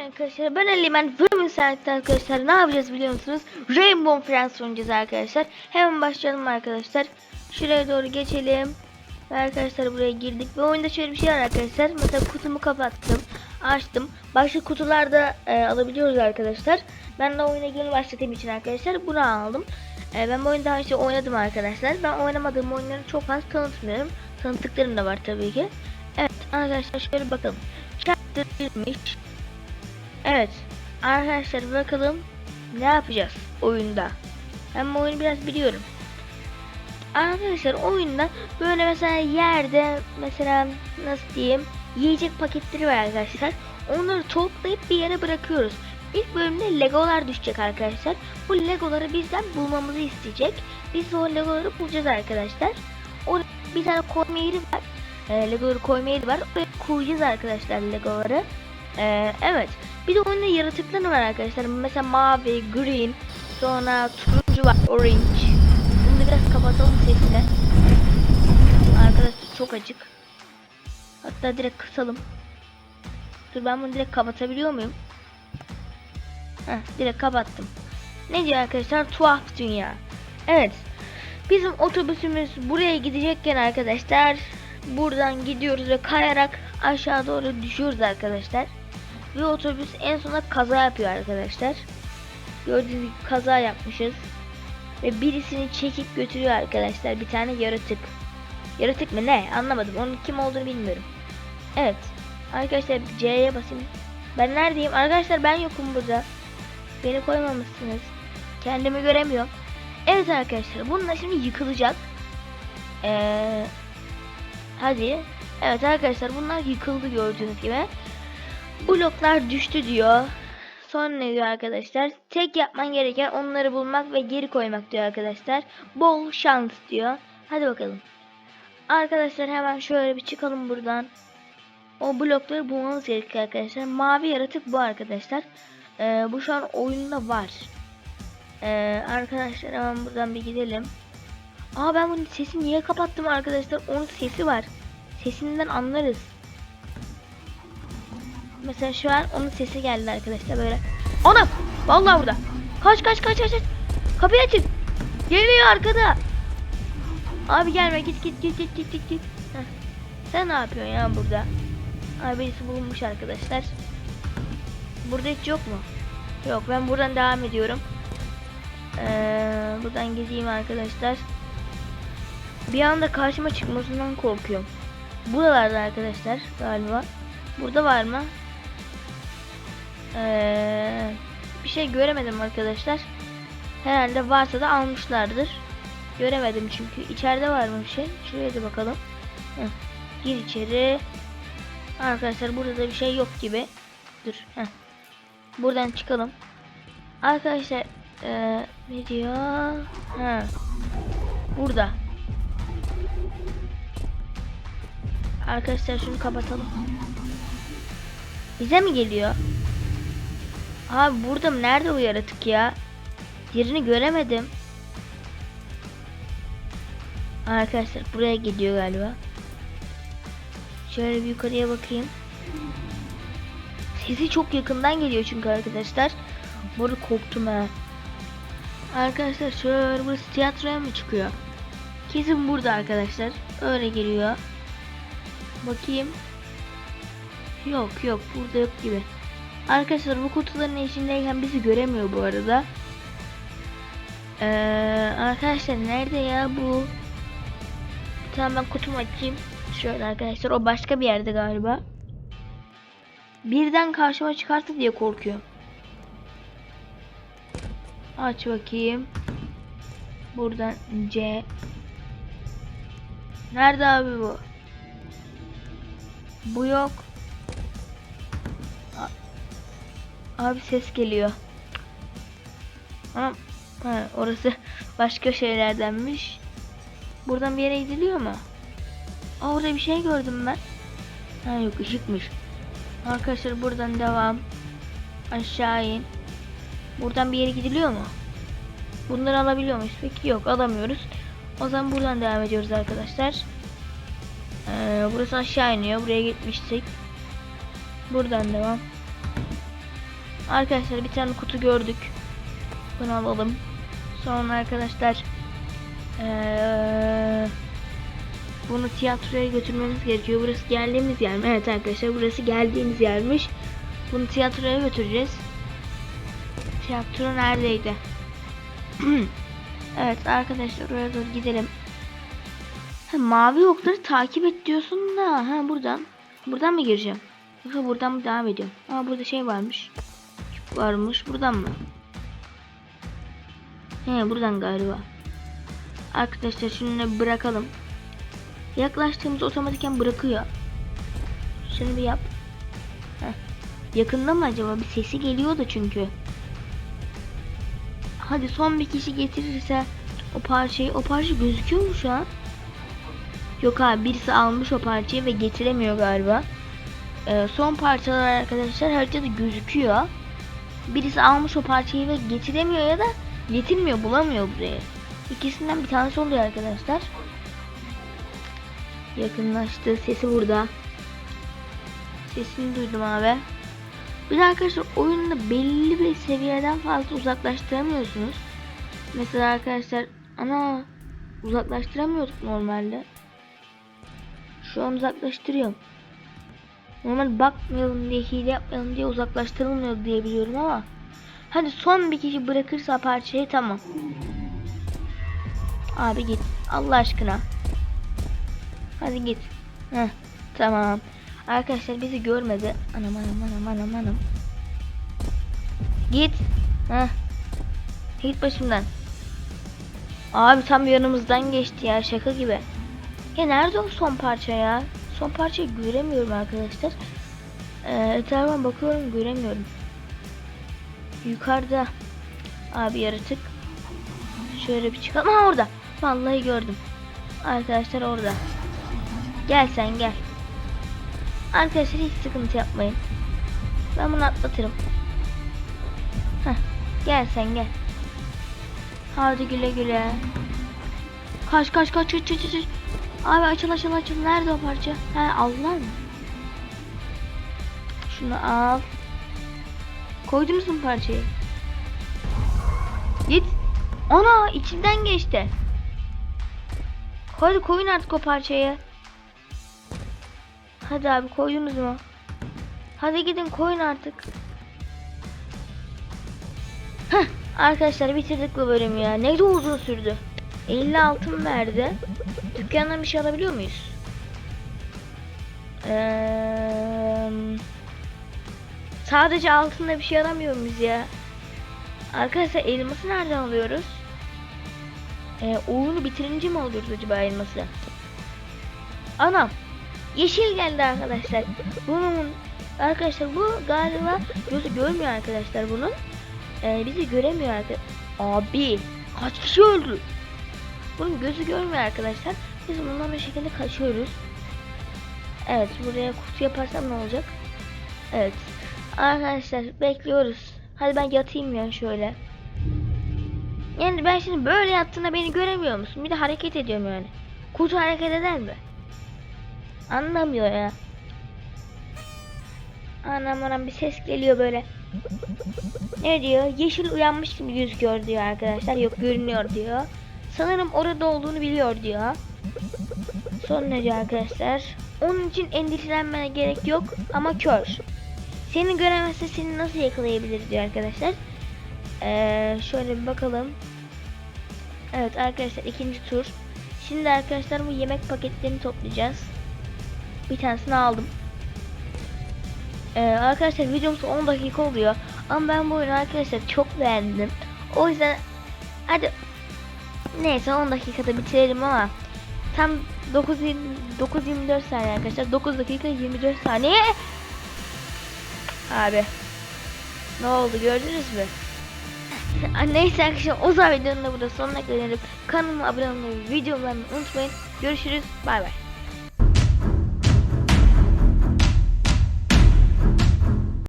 arkadaşlar ben Alimen Bölümün saatte arkadaşlar ne yapacağız biliyor musunuz? Rainbow Friends oynayacağız arkadaşlar. Hemen başlayalım arkadaşlar. Şuraya doğru geçelim. Arkadaşlar buraya girdik. Ve oyunda şöyle bir şey var arkadaşlar. Mesela kutumu kapattım. Açtım. Başka kutularda e, alabiliyoruz arkadaşlar. Ben de oyuna yeni başladığım için arkadaşlar bunu aldım. E, ben bu oyunu daha önce oynadım arkadaşlar. Ben oynamadığım oyunları çok fazla tanıtmıyorum. Tanıttıklarım da var tabii ki. Evet arkadaşlar şöyle bakalım. Chapter 1'miş. Evet. Arkadaşlar bakalım ne yapacağız oyunda. Ben bu oyunu biraz biliyorum. Arkadaşlar oyunda böyle mesela yerde mesela nasıl diyeyim yiyecek paketleri var arkadaşlar. Onları toplayıp bir yere bırakıyoruz. İlk bölümde legolar düşecek arkadaşlar. Bu legoları bizden bulmamızı isteyecek. Biz o legoları bulacağız arkadaşlar. O bir tane koyma yeri var. E, legoları koyma yeri var. Oraya koyacağız arkadaşlar legoları. E, evet. Bir de oyunda yaratıklar var arkadaşlar. Mesela mavi, green, sonra turuncu var, orange. Bunu da biraz kapatalım sesini. Arkadaşlar çok acık. Hatta direkt kısalım. Dur ben bunu direkt kapatabiliyor muyum? Heh, direkt kapattım. Ne diyor arkadaşlar? Tuhaf dünya. Evet. Bizim otobüsümüz buraya gidecekken arkadaşlar buradan gidiyoruz ve kayarak aşağı doğru düşüyoruz arkadaşlar. Ve otobüs en sona kaza yapıyor arkadaşlar. Gördüğünüz gibi kaza yapmışız. Ve birisini çekip götürüyor arkadaşlar. Bir tane yaratık. Yaratık mı ne? Anlamadım. Onun kim olduğunu bilmiyorum. Evet. Arkadaşlar C'ye basayım. Ben neredeyim? Arkadaşlar ben yokum burada. Beni koymamışsınız. Kendimi göremiyorum. Evet arkadaşlar bunlar şimdi yıkılacak. Ee, hadi. Evet arkadaşlar bunlar yıkıldı gördüğünüz gibi. Bloklar düştü diyor. Son ne diyor arkadaşlar? Tek yapman gereken onları bulmak ve geri koymak diyor arkadaşlar. Bol şans diyor. Hadi bakalım. Arkadaşlar hemen şöyle bir çıkalım buradan. O blokları bulmamız gerekiyor arkadaşlar. Mavi yaratık bu arkadaşlar. Ee, bu şu an oyunda var. Ee, arkadaşlar hemen buradan bir gidelim. Aa ben bunun sesini niye kapattım arkadaşlar? Onun sesi var. Sesinden anlarız. Mesela şu an onun sesi geldi arkadaşlar böyle. Ana! Vallahi burada. Kaç kaç kaç kaç. Kapıyı açın. Geliyor arkada. Abi gelme git git git git git git. Heh. Sen ne yapıyorsun ya burada? Abi birisi bulunmuş arkadaşlar. Burada hiç yok mu? Yok ben buradan devam ediyorum. Ee, buradan gideyim arkadaşlar. Bir anda karşıma çıkmasından korkuyorum. Buralarda arkadaşlar galiba. Burada var mı? Ee, bir şey göremedim arkadaşlar. Herhalde varsa da almışlardır. Göremedim çünkü. içeride var mı bir şey? Şuraya da bakalım. Heh. Gir içeri. Arkadaşlar burada da bir şey yok gibi. Dur. Heh. Buradan çıkalım. Arkadaşlar ee, ne diyor? Ha. Burada. Arkadaşlar şunu kapatalım. Bize mi geliyor? Abi burada mı? Nerede o yaratık ya? Yerini göremedim. Arkadaşlar buraya gidiyor galiba. Şöyle bir yukarıya bakayım. Sesi çok yakından geliyor çünkü arkadaşlar. Bu arada korktum ha. Arkadaşlar şöyle burası tiyatroya mı çıkıyor? Kesin burada arkadaşlar. Öyle geliyor. Bakayım. Yok yok burada yok gibi. Arkadaşlar bu kutuların içindeyken bizi göremiyor bu arada. Ee, arkadaşlar nerede ya bu? Tamam ben kutumu açayım. Şöyle arkadaşlar o başka bir yerde galiba. Birden karşıma çıkarsa diye korkuyor. Aç bakayım. Buradan C. Nerede abi bu? Bu yok. Abi ses geliyor. Ama ha, orası başka şeylerdenmiş. Buradan bir yere gidiliyor mu? Aa, orada bir şey gördüm ben. Ha yok ışıkmış. Arkadaşlar buradan devam. Aşağı in. Buradan bir yere gidiliyor mu? Bunları alabiliyor muyuz? Peki yok alamıyoruz. O zaman buradan devam ediyoruz arkadaşlar. Ee, burası aşağı iniyor. Buraya gitmiştik. Buradan devam. Arkadaşlar bir tane kutu gördük. Bunu alalım. Sonra arkadaşlar eee, bunu tiyatroya götürmemiz gerekiyor. Burası geldiğimiz yer mi? Evet arkadaşlar burası geldiğimiz yermiş. Bunu tiyatroya götüreceğiz. Tiyatro neredeydi? evet arkadaşlar oraya doğru gidelim. Ha, mavi okları takip et diyorsun da ha buradan. Buradan mı gireceğim? Yoksa buradan mı devam ediyorum? Aa burada şey varmış. Varmış. Buradan mı? He buradan galiba. Arkadaşlar şunu bırakalım. Yaklaştığımız otomatiken bırakıyor. Şunu bir yap. Heh. Yakında mı acaba? Bir sesi geliyordu çünkü. Hadi son bir kişi getirirse o parçayı. O parça gözüküyor mu şu an? Yok abi birisi almış o parçayı ve getiremiyor galiba. Ee, son parçalar arkadaşlar haritada gözüküyor. Birisi almış o parçayı ve getiremiyor ya da getirmiyor bulamıyor buraya. İkisinden bir tanesi oluyor arkadaşlar. Yakınlaştı sesi burada. Sesini duydum abi. Bir de arkadaşlar oyunda belli bir seviyeden fazla uzaklaştıramıyorsunuz. Mesela arkadaşlar ana uzaklaştıramıyorduk normalde. Şu an uzaklaştırıyorum. Normal bakmayalım diye hile yapmayalım diye uzaklaştırılmıyor diye biliyorum ama Hadi son bir kişi bırakırsa parçayı tamam. Abi git. Allah aşkına. Hadi git. Heh, tamam. Arkadaşlar bizi görmedi. Anam anam anam anam anam. Git. Heh. Git başımdan. Abi tam yanımızdan geçti ya şaka gibi. Ya nerede o son parça ya? Son parçayı göremiyorum arkadaşlar. Ee, etrafıma bakıyorum göremiyorum. Yukarıda. Abi yaratık. Şöyle bir çıkalım. Ha orada. Vallahi gördüm. Arkadaşlar orada. Gel sen gel. Arkadaşlar hiç sıkıntı yapmayın. Ben bunu atlatırım. Heh. Gel sen gel. Hadi güle güle. Kaç kaç kaç kaç kaç kaç. Abi açıl açıl açıl. Nerede o parça? He aldılar mı? Şunu al. Koydunuz mu parçayı? Git. Ana içinden geçti. Hadi koyun artık o parçayı. Hadi abi koydunuz mu? Hadi gidin koyun artık. Heh, arkadaşlar bitirdik bu bölümü ya. Ne de uzun sürdü. 50 altın verdi. Dükkandan bir şey alabiliyor muyuz? Eee... Sadece altında bir şey alamıyor muyuz ya? Arkadaşlar elması nereden alıyoruz? Ee, oyunu bitirince mi alıyoruz acaba elması? Anam. Yeşil geldi arkadaşlar. Bunun arkadaşlar bu galiba gözü görmüyor arkadaşlar bunun. Ee, bizi göremiyor arkadaşlar. Abi kaç kişi öldü? Bunun gözü görmüyor arkadaşlar. Biz bundan bir şekilde kaçıyoruz. Evet buraya kutu yaparsam ne olacak? Evet. Arkadaşlar bekliyoruz. Hadi ben yatayım ya şöyle. Yani ben şimdi böyle yattığında beni göremiyor musun? Bir de hareket ediyorum yani. Kutu hareket eder mi? Anlamıyor ya. Anam anam bir ses geliyor böyle. Ne diyor? Yeşil uyanmış gibi gözüküyor diyor arkadaşlar. Yok görünüyor diyor. Sanırım orada olduğunu biliyor diyor. Son ne diyor arkadaşlar? Onun için endişelenmene gerek yok ama kör. Seni göremezse seni nasıl yakalayabilir diyor arkadaşlar. Ee, şöyle bir bakalım. Evet arkadaşlar ikinci tur. Şimdi arkadaşlar bu yemek paketlerini toplayacağız. Bir tanesini aldım. Ee, arkadaşlar videomuz 10 dakika oluyor. Ama ben bu oyunu arkadaşlar çok beğendim. O yüzden hadi neyse 10 dakikada bitirelim ama tam 9 9.24 saniye arkadaşlar. 9 dakika 24 saniye. Abi. Ne oldu gördünüz mü? Neyse arkadaşlar o zaman videonun da burada sonuna gelelim. Kanalıma abone olmayı, videolarımı unutmayın. Görüşürüz. Bay bay.